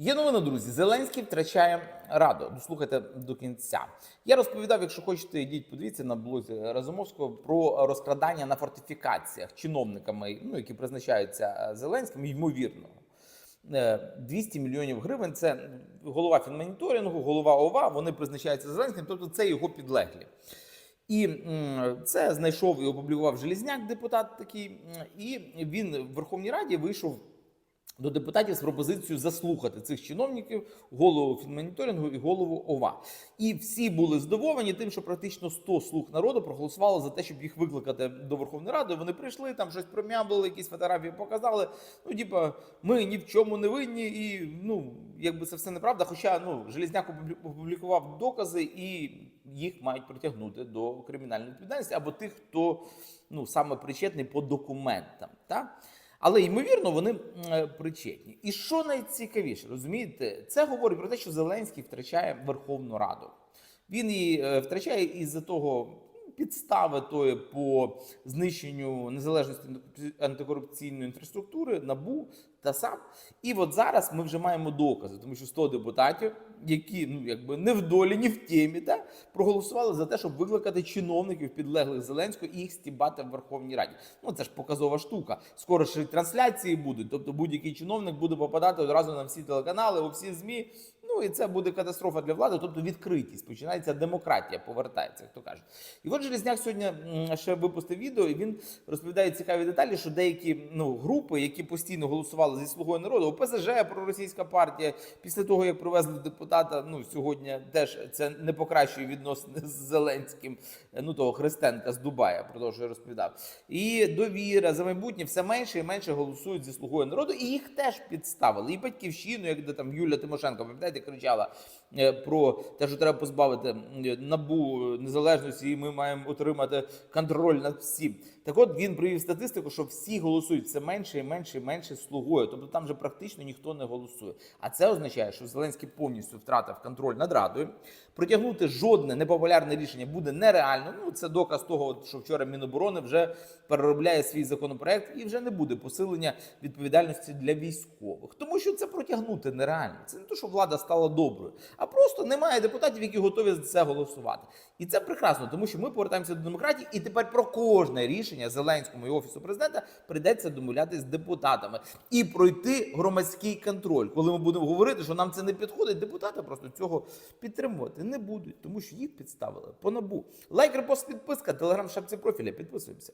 Є новина, друзі. Зеленський втрачає раду. Дослухайте до кінця. Я розповідав, якщо хочете, йдіть подивіться на блозі Разумовського про розкрадання на фортифікаціях чиновниками, ну які призначаються е, Зеленським, ймовірно. Е, 200 мільйонів гривень. Це голова фінмоніторингу, голова ОВА. Вони призначаються Зеленським, тобто це його підлеглі. І це знайшов і опублікував Желізняк, депутат такий. І він в Верховній Раді вийшов до депутатів з пропозицією заслухати цих чиновників, голову фінмоніторингу і голову ОВА. І всі були здивовані тим, що практично 100 слуг народу проголосували за те, щоб їх викликати до Верховної Ради. Вони прийшли, там щось промямлили, якісь фотографії показали. Ну, типа, ми ні в чому не винні, і ну, якби це все неправда. Хоча ну, Желізняк опублікував докази, і їх мають притягнути до кримінальної відповідальності або тих, хто ну, саме причетний по документам. Так? Але ймовірно, вони е, причетні. І що найцікавіше, розумієте, це говорить про те, що Зеленський втрачає Верховну Раду. Він її е, втрачає із-за того підстави тої по знищенню незалежності антикорупційної інфраструктури, набу та сам. І от зараз ми вже маємо докази, тому що 100 депутатів, які ну якби не в долі, ні в темі, та, проголосували за те, щоб викликати чиновників підлеглих Зеленського і їх стібати в Верховній Раді. Ну це ж показова штука. Скоро і трансляції будуть. Тобто будь-який чиновник буде попадати одразу на всі телеканали, у всі змі. Ну і це буде катастрофа для влади, тобто відкритість. Починається демократія, повертається, як то кажуть. І от Железняк сьогодні ще випустив відео, і він розповідає цікаві деталі, що деякі ну, групи, які постійно голосували зі слугою народу, ОПЗЖ, проросійська партія, після того як привезли депутата, ну сьогодні теж це не покращує відносини з Зеленським, ну того Христенка з Дубая, про те, що я розповідав. І довіра за майбутнє все менше і менше голосують зі слугою народу, і їх теж підставили. І батьківщину, як де там Юля Тимошенко, пам'ятаєте, кричала е, про те, що треба позбавити набу незалежності, і ми маємо отримати контроль над всім. Так от він привів статистику, що всі голосують все менше і менше і менше слугою. Тобто там вже практично ніхто не голосує. А це означає, що Зеленський повністю втратив контроль над радою. Протягнути жодне непопулярне рішення буде нереально. Ну це доказ того, що вчора Міноборони вже переробляє свій законопроект і вже не буде посилення відповідальності для військових, тому що це протягнути нереально. Це не то, що влада стала доброю, а просто немає депутатів, які готові за це голосувати. І це прекрасно, тому що ми повертаємося до демократії, і тепер про кожне рішення Зеленському і офісу президента прийдеться домовлятися з депутатами і пройти громадський контроль. Коли ми будемо говорити, що нам це не підходить, депутати просто цього підтримувати не будуть, тому що їх підставили по набу. Лайк, репост, підписка, телеграм, шапці профіля. Підписуємося.